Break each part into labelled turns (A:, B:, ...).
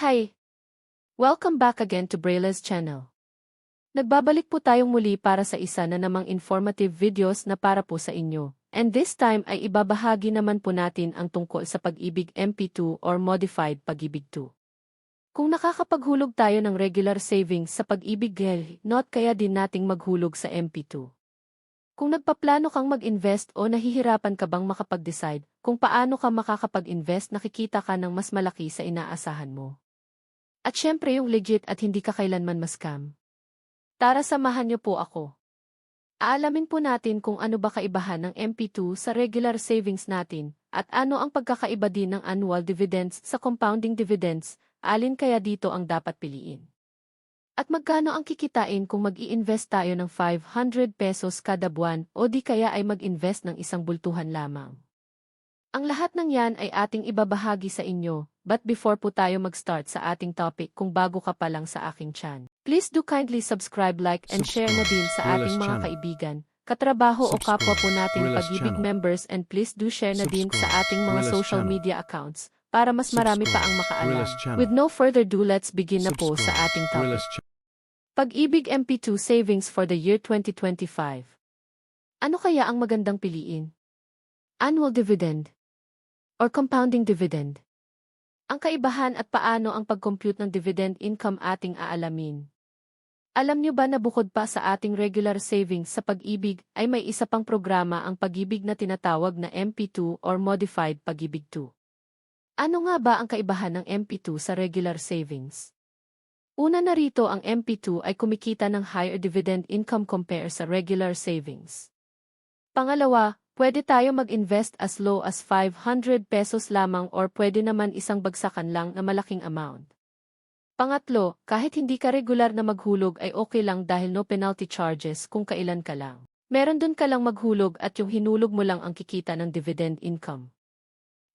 A: Hi! Welcome back again to Brayla's channel. Nagbabalik po tayong muli para sa isa na namang informative videos na para po sa inyo. And this time ay ibabahagi naman po natin ang tungkol sa pag-ibig MP2 or Modified Pag-ibig 2. Kung nakakapaghulog tayo ng regular savings sa pag-ibig gel, not kaya din nating maghulog sa MP2. Kung nagpaplano kang mag-invest o nahihirapan ka bang makapag-decide kung paano ka makakapag-invest nakikita ka ng mas malaki sa inaasahan mo. At syempre yung legit at hindi ka kailanman mascam. Tara samahan niyo po ako. Aalamin po natin kung ano ba kaibahan ng MP2 sa regular savings natin at ano ang pagkakaiba din ng annual dividends sa compounding dividends, alin kaya dito ang dapat piliin. At magkano ang kikitain kung mag invest tayo ng 500 pesos kada buwan o di kaya ay mag-invest ng isang bultuhan lamang. Ang lahat ng yan ay ating ibabahagi sa inyo, but before po tayo mag-start sa ating topic kung bago ka pa lang sa aking chan. Please do kindly subscribe, like, and share na din sa
B: Subscribe.
A: ating mga kaibigan, katrabaho o
B: Subscribe.
A: kapwa po nating
B: Gorillas
A: pag-ibig
B: channel.
A: members and please do share na din sa
B: Subscribe.
A: ating mga
B: Gorillas
A: social
B: channel.
A: media accounts para mas marami pa ang
B: Subscribe.
A: makaalam. With no further ado let's begin na po sa
B: Subscribe.
A: ating topic. Pag-ibig MP2 Savings for the year 2025. Ano kaya ang magandang piliin? Annual dividend or compounding dividend? Ang kaibahan at paano ang pag-compute ng dividend income ating aalamin. Alam niyo ba na bukod pa sa ating regular savings sa pag-ibig ay may isa pang programa ang pag-ibig na tinatawag na MP2 or Modified Pag-ibig 2? Ano nga ba ang kaibahan ng MP2 sa regular savings? Una na rito ang MP2 ay kumikita ng higher dividend income compare sa regular savings. Pangalawa, pwede tayo mag-invest as low as 500 pesos lamang or pwede naman isang bagsakan lang na malaking amount. Pangatlo, kahit hindi ka regular na maghulog ay okay lang dahil no penalty charges kung kailan ka lang. Meron dun ka lang maghulog at yung hinulog mo lang ang kikita ng dividend income.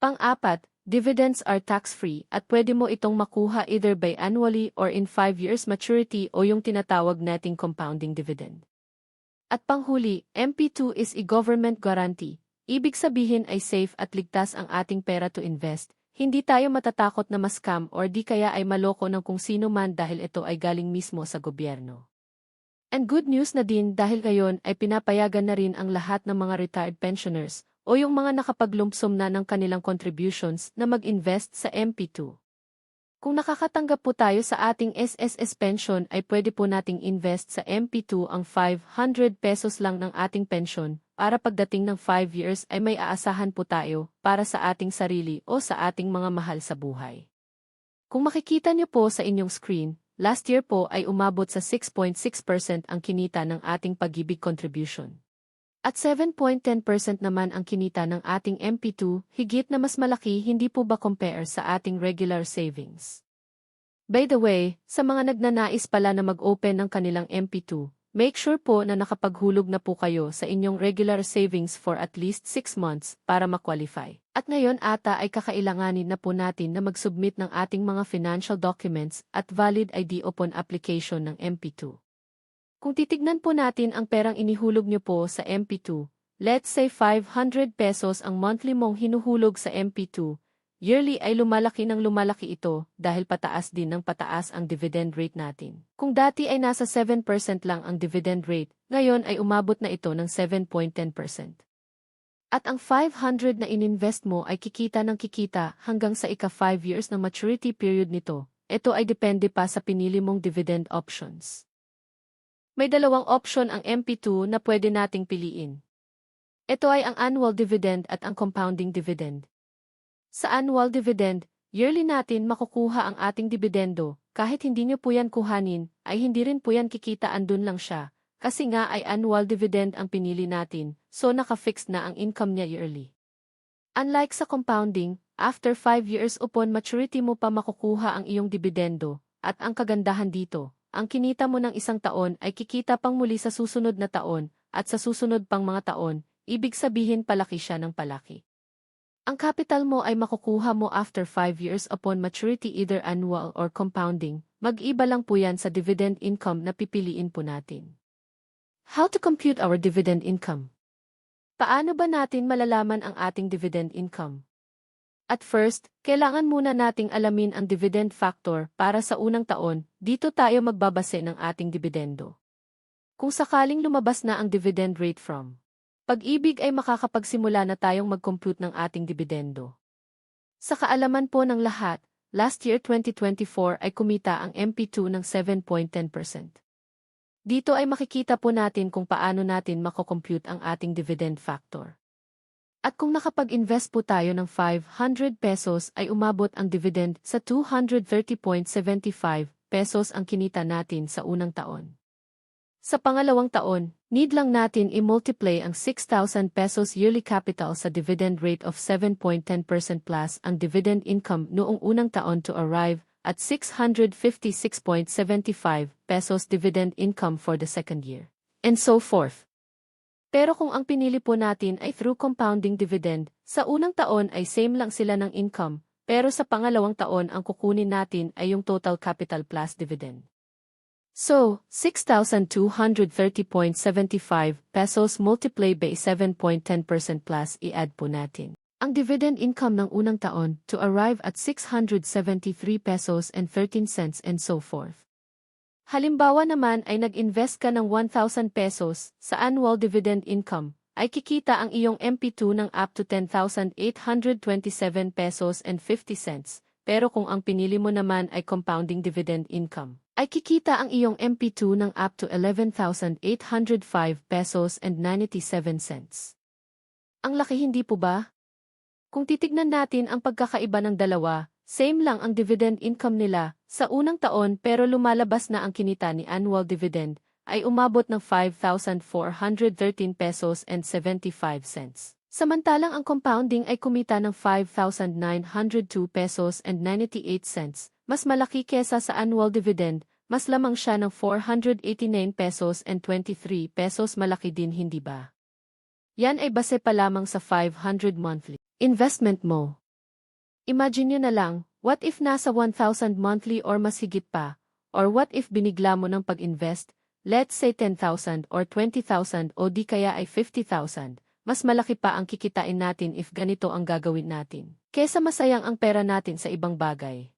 A: Pang-apat, dividends are tax-free at pwede mo itong makuha either by annually or in 5 years maturity o yung tinatawag nating compounding dividend. At panghuli, MP2 is a government guarantee. Ibig sabihin ay safe at ligtas ang ating pera to invest. Hindi tayo matatakot na mascam or di kaya ay maloko ng kung sino man dahil ito ay galing mismo sa gobyerno. And good news na din dahil ngayon ay pinapayagan na rin ang lahat ng mga retired pensioners o yung mga nakapaglumpsum na ng kanilang contributions na mag-invest sa MP2. Kung nakakatanggap po tayo sa ating SSS pension ay pwede po nating invest sa MP2 ang 500 pesos lang ng ating pension para pagdating ng 5 years ay may aasahan po tayo para sa ating sarili o sa ating mga mahal sa buhay. Kung makikita niyo po sa inyong screen, last year po ay umabot sa 6.6% ang kinita ng ating pag-ibig contribution. At 7.10% naman ang kinita ng ating MP2, higit na mas malaki hindi po ba compare sa ating regular savings. By the way, sa mga nagnanais pala na mag-open ng kanilang MP2, make sure po na nakapaghulog na po kayo sa inyong regular savings for at least 6 months para makwalify. At ngayon ata ay kakailanganin na po natin na mag-submit ng ating mga financial documents at valid ID upon application ng MP2. Kung titignan po natin ang perang inihulog nyo po sa MP2, let's say 500 pesos ang monthly mong hinuhulog sa MP2, yearly ay lumalaki ng lumalaki ito dahil pataas din ng pataas ang dividend rate natin. Kung dati ay nasa 7% lang ang dividend rate, ngayon ay umabot na ito ng 7.10%. At ang 500 na ininvest mo ay kikita ng kikita hanggang sa ika 5 years ng maturity period nito. Ito ay depende pa sa pinili mong dividend options. May dalawang option ang MP2 na pwede nating piliin. Ito ay ang annual dividend at ang compounding dividend. Sa annual dividend, yearly natin makukuha ang ating dividendo, kahit hindi nyo po yan kuhanin, ay hindi rin po yan kikita andun lang siya, kasi nga ay annual dividend ang pinili natin, so naka-fixed na ang income niya yearly. Unlike sa compounding, after 5 years upon maturity mo pa makukuha ang iyong dividendo, at ang kagandahan dito, ang kinita mo ng isang taon ay kikita pang muli sa susunod na taon, at sa susunod pang mga taon, ibig sabihin palaki siya ng palaki. Ang capital mo ay makukuha mo after 5 years upon maturity either annual or compounding, mag-iba lang po yan sa dividend income na pipiliin po natin. How to compute our dividend income? Paano ba natin malalaman ang ating dividend income? At first, kailangan muna nating alamin ang dividend factor para sa unang taon, dito tayo magbabase ng ating dividendo. Kung sakaling lumabas na ang dividend rate from pag-ibig ay makakapagsimula na tayong mag-compute ng ating dividendo. Sa kaalaman po ng lahat, last year 2024 ay kumita ang MP2 ng 7.10%. Dito ay makikita po natin kung paano natin makocompute ang ating dividend factor. At kung nakapag-invest po tayo ng 500 pesos ay umabot ang dividend sa 230.75 pesos ang kinita natin sa unang taon. Sa pangalawang taon, need lang natin i-multiply ang 6,000 pesos yearly capital sa dividend rate of 7.10% plus ang dividend income noong unang taon to arrive at 656.75 pesos dividend income for the second year. And so forth. Pero kung ang pinili po natin ay through compounding dividend, sa unang taon ay same lang sila ng income, pero sa pangalawang taon ang kukunin natin ay yung total capital plus dividend. So, 6,230.75 pesos multiply by 7.10% plus i-add po natin. Ang dividend income ng unang taon to arrive at 673 pesos and 13 cents and so forth. Halimbawa naman ay nag-invest ka ng 1,000 pesos sa annual dividend income, ay kikita ang iyong MP2 ng up to 10,827 pesos and 50 cents, pero kung ang pinili mo naman ay compounding dividend income, ay kikita ang iyong MP2 ng up to 11,805 pesos and 97 cents. Ang laki hindi po ba? Kung titignan natin ang pagkakaiba ng dalawa, same lang ang dividend income nila sa unang taon pero lumalabas na ang kinita ni annual dividend ay umabot ng 5,413 pesos and 75 cents. Samantalang ang compounding ay kumita ng 5,902 pesos and 98 cents, mas malaki kesa sa annual dividend, mas lamang siya ng 489 pesos and 23 pesos malaki din hindi ba? Yan ay base pa lamang sa 500 monthly investment mo. Imagine nyo na lang, what if nasa 1,000 monthly or mas higit pa? Or what if binigla mo ng pag-invest, let's say 10,000 or 20,000 o di kaya ay 50,000, mas malaki pa ang kikitain natin if ganito ang gagawin natin, kesa masayang ang pera natin sa ibang bagay.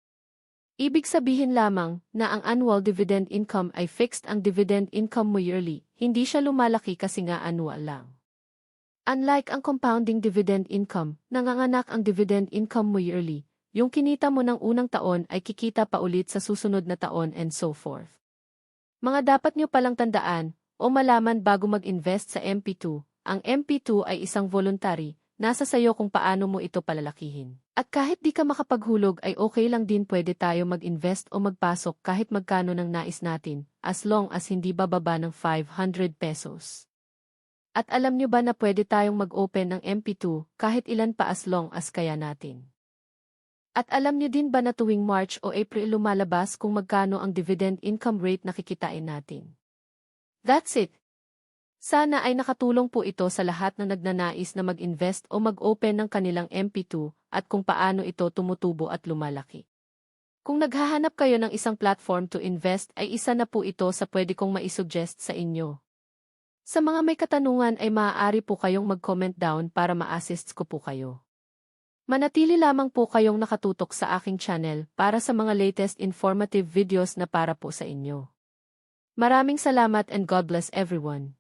A: Ibig sabihin lamang na ang annual dividend income ay fixed ang dividend income mo yearly, hindi siya lumalaki kasi nga annual lang. Unlike ang compounding dividend income, nanganganak ang dividend income mo yearly, yung kinita mo ng unang taon ay kikita pa ulit sa susunod na taon and so forth. Mga dapat nyo palang tandaan o malaman bago mag-invest sa MP2, ang MP2 ay isang voluntary, nasa sayo kung paano mo ito palalakihin. At kahit di ka makapaghulog ay okay lang din pwede tayo mag-invest o magpasok kahit magkano ng nais natin, as long as hindi bababa ng 500 pesos. At alam nyo ba na pwede tayong mag-open ng MP2 kahit ilan pa as long as kaya natin? At alam nyo din ba na tuwing March o April lumalabas kung magkano ang dividend income rate na kikitain natin? That's it! Sana ay nakatulong po ito sa lahat na nagnanais na mag-invest o mag-open ng kanilang MP2 at kung paano ito tumutubo at lumalaki. Kung naghahanap kayo ng isang platform to invest ay isa na po ito sa pwede kong maisuggest sa inyo. Sa mga may katanungan ay maaari po kayong mag-comment down para ma-assist ko po kayo. Manatili lamang po kayong nakatutok sa aking channel para sa mga latest informative videos na para po sa inyo. Maraming salamat and God bless everyone.